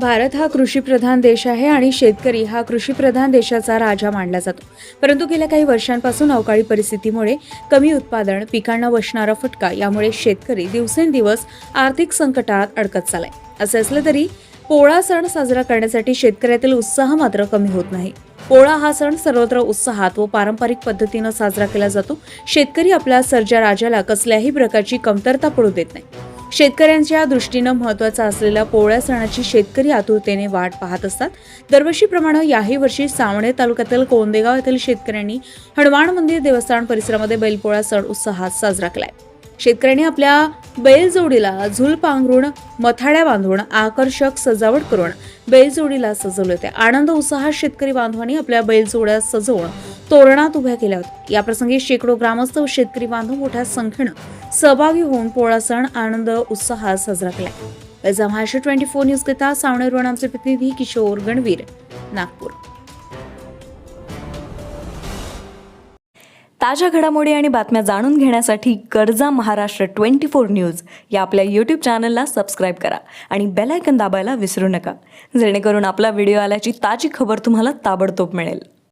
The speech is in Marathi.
भारत हा कृषीप्रधान देश आहे आणि शेतकरी हा कृषीप्रधान देशाचा राजा मानला जातो. परंतु गेल्या काही वर्षांपासून अवकाळी परिस्थितीमुळे कमी उत्पादन पिकांना बसणारा फटका यामुळे शेतकरी दिवसेंदिवस आर्थिक संकटात अडकत चालाय असे असलं तरी पोळा सण साजरा करण्यासाठी शेतकऱ्यातील उत्साह मात्र कमी होत नाही. पोळा हा सण सर्वत्र उत्साहात व पारंपरिक पद्धतीनं साजरा केला जातो. शेतकरी आपल्या सर्जा राजाला कसल्याही प्रकारची कमतरता पडू देत नाही. शेतकऱ्यांच्या दृष्टीनं महत्त्वाचा असलेल्या पोळ्या सणाची शेतकरी आतुरतेने वाट पाहत असतात. दरवर्षीप्रमाणे याही वर्षी सावणे तालुक्यातील कोंदेगाव येथील शेतकऱ्यांनी हनुमान मंदिर देवस्थान परिसरामध्ये बैलपोळा सण उत्साहात साजरा केलाय. शेतकऱ्यांनी आपल्या बैलजोडीला झुल पांघरून मथाड्या बांधून आकर्षक सजावट करून बैलजोडीला सजवले होते. आनंद उत्साहात शेतकरी बांधवांनी आपल्या बैलजोड्या सजवून तोरणात उभ्या केल्या होत्या. याप्रसंगी शेकडो ग्रामस्थ व शेतकरी बांधव मोठ्या संख्येनं सहभागी होऊन पोळा सण आनंद उत्साहात साजरा केला. महाराष्ट्र ट्वेंटी फोर न्यूज करिता सावणेरवरून आमचे प्रतिनिधी किशोर गणवीर नागपूर. ताज्या घडामोडी आणि बातम्या जाणून घेण्यासाठी गरजा महाराष्ट्र ट्वेंटी फोर न्यूज या आपल्या यूट्यूब चॅनलला सबस्क्राईब करा आणि बेल आयकन दाबायला विसरू नका. जेणेकरून आपला व्हिडिओ आल्याची ताजी खबर तुम्हाला ताबडतोब मिळेल.